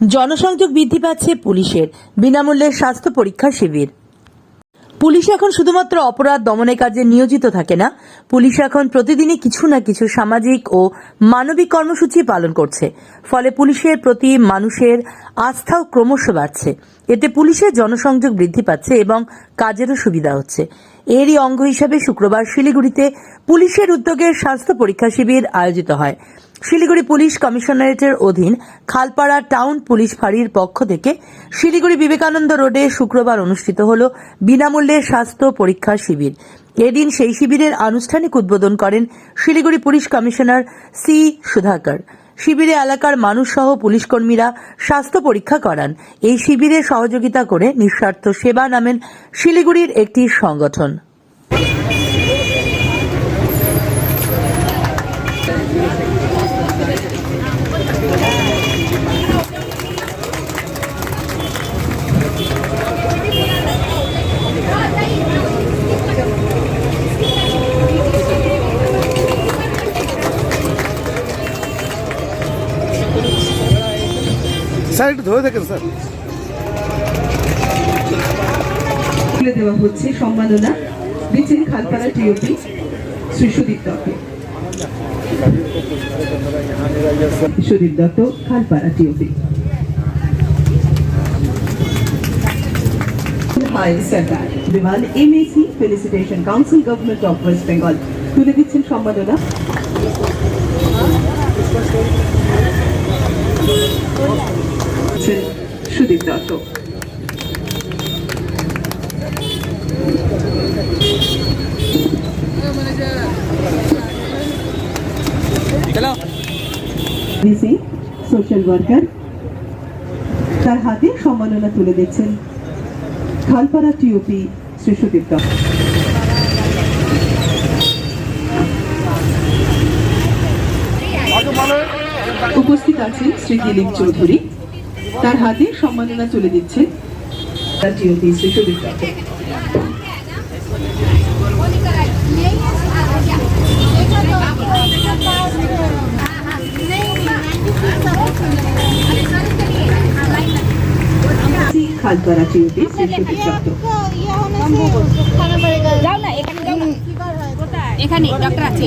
জনসংযোগ বৃদ্ধি পাচ্ছে পুলিশের। বিনামূল্যে স্বাস্থ্য পরীক্ষা শিবির। পুলিশ এখন শুধুমাত্র অপরাধ দমনের কাজে নিয়োজিত থাকে না। পুলিশ এখন প্রতিদিনই কিছু না কিছু সামাজিক ও মানবিক কর্মসূচি পালন করছে। ফলে পুলিশের প্রতি মানুষের আস্থাও ক্রমশ বাড়ছে। এতে পুলিশের জনসংযোগ বৃদ্ধি পাচ্ছে এবং কাজেরও সুবিধা হচ্ছে। এরই অঙ্গ হিসাবে শুক্রবার শিলিগুড়িতে পুলিশের উদ্যোগে স্বাস্থ্য পরীক্ষা শিবির আয়োজিত হয়। শিলিগুড়ি পুলিশ কমিশনারেটের অধীন খালপাড়া টাউন পুলিশ ফাঁড়ির পক্ষ থেকে শিলিগুড়ি বিবেকানন্দ রোডে শুক্রবার অনুষ্ঠিত হল বিনামূল্যে স্বাস্থ্য পরীক্ষা শিবির। এদিন সেই শিবিরের আনুষ্ঠানিক উদ্বোধন করেন Siliguri police commissioner C Sudhakar. শিবিরে এলাকার মানুষ সহ পুলিশ কর্মীরা স্বাস্থ্য পরীক্ষা করান। এই শিবিরে সহযোগিতা করে নিঃস্বার্থ সেবা নামেন শিলিগুড়ির একটি সংগঠন। স্যার একটু ধরে দেখেন স্যার। তুলে দেওয়া হচ্ছে সম্মাননা দিচ্ছেন Khalpara TOP Shri Sudip Dutta. Sudip Dutta Khalpara TOP high Sarkar Biman MAC felicitation council government of West Bengal তুলে দিচ্ছেন সম্মাননা সুদীপ দত্ত সোশ্যাল ওয়ার্কার তার হাতে সম্মাননা তুলে দিচ্ছেন খালপাড়া টিওপি শ্রী সুদীপ দত্ত উপস্থিত আছেন শ্রী দিলীপ চৌধুরী। তার হাতে সম্মাননা তুলে দিচ্ছে এখানে ডক্টর আছে।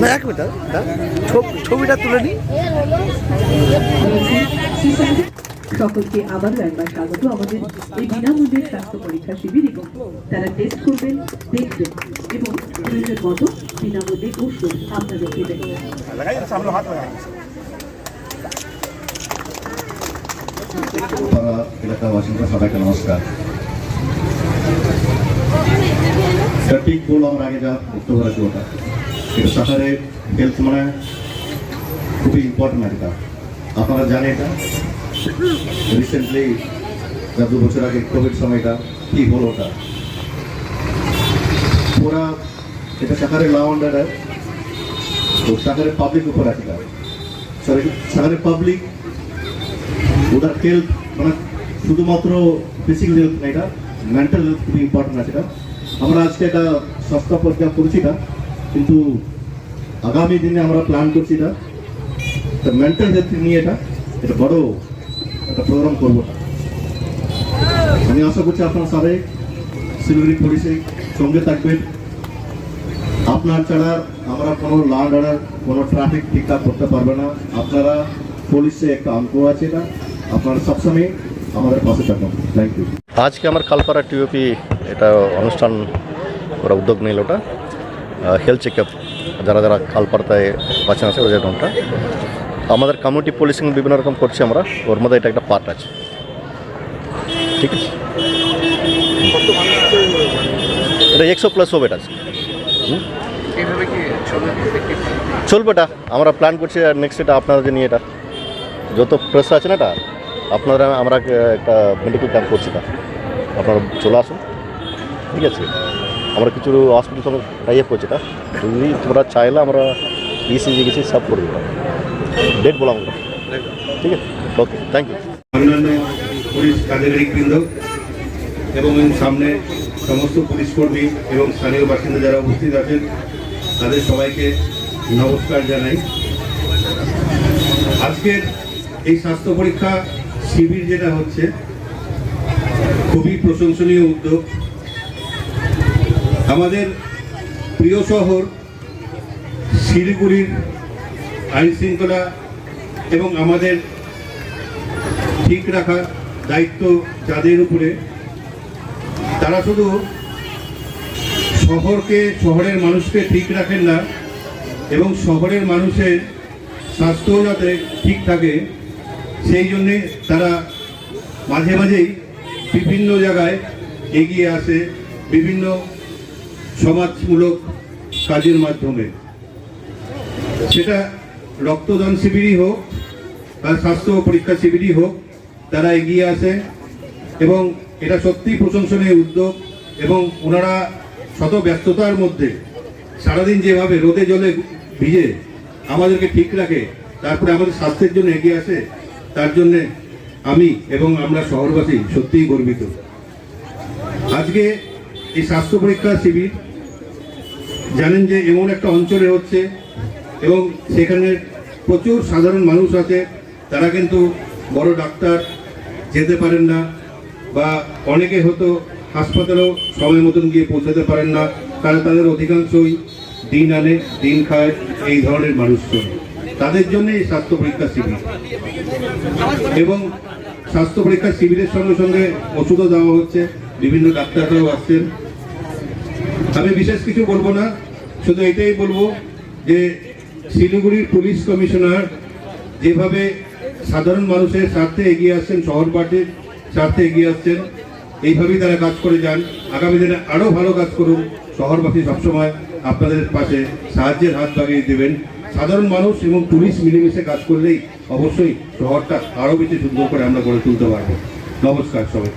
না এক মিনিট দাদা, ছবিটা তুলে নিই। সকলকে আবারও একবার স্বাগত। আমাদের এই বিনামূল্যের স্বাস্থ্য পরীক্ষা শিবির এবং তারা টেস্ট করবেন দেখবেন এবং প্রয়োজন মতো বিনামূল্যে ওষুধ আপনাদের দেবেন। পাড়া এলাকাবাসীদের সবাইকে নমস্কার। ঠিক বলব আমরা আগে যা বক্তব্য রাখি ওটা এটা শহরে হেলথ মানে খুবই ইম্পর্টেন্ট এটা আপনারা জানেন এটা? রিসেন্টলি যা দু বছর আগে কোভিড সময়টা, কি হলো ওটা? পুরা এটা শহরের ল অর্ডার তো শহরের পাবলিক উপর সরি শহরের পাবলিক ওটার হেলথ মানে শুধুমাত্র ফিজিক্যাল হেলথ না এটা মেন্টাল হেলথ খুবই ইম্পর্টেন্ট আছে এটা। আমরা আজকে এটা সস্তা পরীক্ষা করছি না কিন্তু আগামী দিনে আমরা প্ল্যান করছি না এটা মেন্টাল হেলথ নিয়ে এটা এটা বড় একটা প্রোগ্রাম করব আমি আশা করছি আপনারা সবাই শিলিগুড়ি পুলিশে সঙ্গে থাকবেন। আপনার ছাড়া আমরা কোনো ল্যান্ড অর্ডার কোনো ট্রাফিক ঠিকঠাক করতে পারবে না। আপনারা পুলিশে একটা অঙ্ক আছে এটা। আপনারা সবসময় আমাদের পাশে থাকুন। থ্যাংক ইউ আজকে আমার কালপাড়া টিওপি এটা অনুষ্ঠান ওরা উদ্যোগ নিল ওটা। হেলথ চেক আপ যারা যারা খালপাড়তায় বাঁচানো আছে ওদের নামটা আমাদের কমিউনিটি পুলিশিং বিভিন্ন রকম করছি আমরা ওর মধ্যে এটা একটা পার্ট আছে। ঠিক আছে? এটা একশো প্লাস হবে এটা চলবে? এটা আমরা প্ল্যান করছি নেক্সট এটা আপনাদের নিয়ে এটা। যত প্রেস আছে না এটা আপনারা আমরা একটা মেডিকেল ক্যাম্প করছি এটা আপনারা চলে আসুন। ঠিক আছে। আমরা কিছু হসপিটাল সঙ্গে টাই আপ করছি এটা যদি তোমরা চাইলে আমরা ইসিজি গেছি সব করে দেবো। ডেট বললাম আমরা ঠিক আছে? ওকে থ্যাংক ইউ অন্যান্য পুলিশ কার্যকারীবৃন্দ এবং সামনে সমস্ত পুলিশ কর্মী এবং স্থানীয় বাসিন্দা যারা উপস্থিত আছেন, তাদের সবাইকে নমস্কার জানাই। আজকের এই স্বাস্থ্য পরীক্ষা শিবির যেটা হচ্ছে, খুবই প্রশংসনীয় উদ্যোগ। আমাদের প্রিয় শহর শিলিগুড়ির আইন শৃঙ্খলা এবং আমাদের ঠিক রাখার দায়িত্ব যাদের উপরে, তারা শুধু শহরকে, শহরের মানুষকে ঠিক রাখেন না এবং শহরের মানুষের স্বাস্থ্য যাতে ঠিক থাকে, সেই জন্যে তারা মাঝে মাঝেই বিভিন্ন জায়গায় এগিয়ে আসে, বিভিন্ন সমাজমূলক কাজের মাধ্যমে। সেটা রক্তদান শিবিরই হোক আর স্বাস্থ্য পরীক্ষা শিবিরই হোক, তারা এগিয়ে আসে এবং এটা সত্যিই প্রশংসনীয় উদ্যোগ এবং ওনারা শত ব্যস্ততার মধ্যে সারাদিন যেভাবে রোদে জলে ভিজে আমাদেরকে ঠিক রাখে, তারপরে আমাদের স্বাস্থ্যের জন্য এগিয়ে আসে, তার জন্যে আমি এবং আমরা শহরবাসী সত্যিই গর্বিত। আজকে এই স্বাস্থ্য পরীক্ষা শিবির, জানেন যে এমন একটা অঞ্চলে হচ্ছে এবং সেখানে প্রচুর সাধারণ মানুষ আছে, তারা কিন্তু বড় ডাক্তার যেতে পারেন না বা অনেকে হয়তো হাসপাতালেও সময় মতন গিয়ে পৌঁছাতে পারেন না, কারণ তাদের অধিকাংশই দিন আনে, দিন খায় এই ধরনের মানুষজন। তাদের জন্য এই স্বাস্থ্য পরীক্ষা শিবির। এবং স্বাস্থ্য পরীক্ষা শিবিরের সঙ্গে সঙ্গে ওষুধও দেওয়া হচ্ছে। বিভিন্ন ডাক্তাররাও আসছেন। আমি বিশেষ কিছু বলব না, শুধু এটাই বলব যে শিলিগুড়ির পুলিশ কমিশনার যেভাবে সাধারণ মানুষের স্বার্থে এগিয়ে আসছেন, শহর পার্টির স্বার্থে এগিয়ে আসছেন, এইভাবেই তারা কাজ করে যান। আগামী দিনে আরও ভালো কাজ করুন। শহরবাসী সবসময় আপনাদের পাশে সাহায্যের হাত বাড়িয়ে দেবেন। সাধারণ মানুষ এবং পুলিশ মিলেমিশে কাজ করলেই অবশ্যই শহরটা আরও বেশি সুন্দর করে আমরা গড়ে তুলতে পারব। নমস্কার সবাই